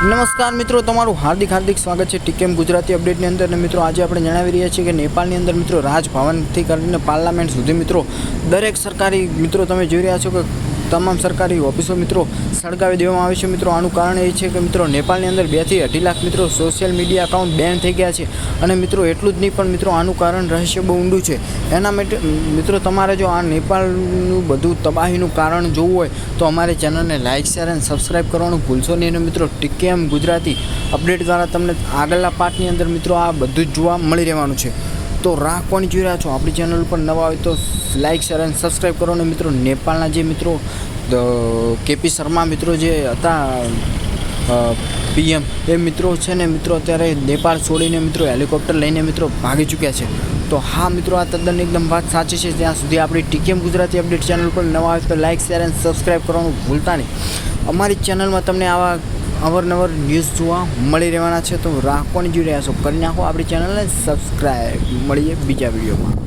નમસ્કાર મિત્રો, તમારું હાર્દિક હાર્દિક સ્વાગત છે ટીકેમ ગુજરાતી અપડેટની અંદર મિત્રો, આજે આપણે જણાવી રહ્યા છીએ કે નેપાળની અંદર મિત્રો, રાજભવનથી કરીને પાર્લામેન્ટ સુધી મિત્રો, દરેક સરકારી મિત્રો, તમે જોઈ રહ્યા છો કે તમામ સરકારી ઓફિસો મિત્રો સળગાવી દેવામાં આવે છે. મિત્રો, આનું કારણ એ છે કે મિત્રો, નેપાળની અંદર બેથી અઢી લાખ મિત્રો સોશિયલ મીડિયા અકાઉન્ટ બેન થઈ ગયા છે. અને મિત્રો, એટલું જ નહીં, પણ મિત્રો, આનું કારણ રહસ્ય બહુ ઊંડું છે. એના માટે મિત્રો, તમારે જો આ નેપાળનું બધું તબાહીનું કારણ જોવું હોય, તો અમારી ચેનલને લાઇક શેર અને સબસ્ક્રાઈબ કરવાનું ભૂલશો નહીં. અને મિત્રો ટીકેએમ ગુજરાતી અપડેટ દ્વારા તમને આગળના પાર્ટની અંદર મિત્રો આ બધું જ જોવા મળી રહેવાનું છે. તો રાહ કોની જોઈ રહ્યા છો? આપણી ચેનલ પર નવા હોય તો લાઇક શેર અને સબસ્ક્રાઈબ કરો. ને મિત્રો, નેપાળના જે મિત્રો કેપી શર્મા મિત્રો જે હતા પીએમ, એ મિત્રો છે ને, મિત્રો, અત્યારે નેપાળ છોડીને મિત્રો હેલિકોપ્ટર લઈને મિત્રો ભાગી ચૂક્યા છે. તો હા, મિત્રો, આ તદ્દન એકદમ વાત સાચી છે. ત્યાં સુધી આપણી ટીકેમ ગુજરાતી અપડેટ ચેનલ પર નવા આવે તો લાઇક શેર અને સબસ્ક્રાઈબ કરવાનું ભૂલતા નહીં. અમારી ચેનલમાં તમને આવા અવરનવર ન્યૂઝ જોવા મળી રહેવાના છે. તો કોણ જોઈ રહ્યા છો. કરી નાખો આપણી ચેનલને. સબસ્ક્રાઈબ મળીએ બીજા વિડીયોમાં.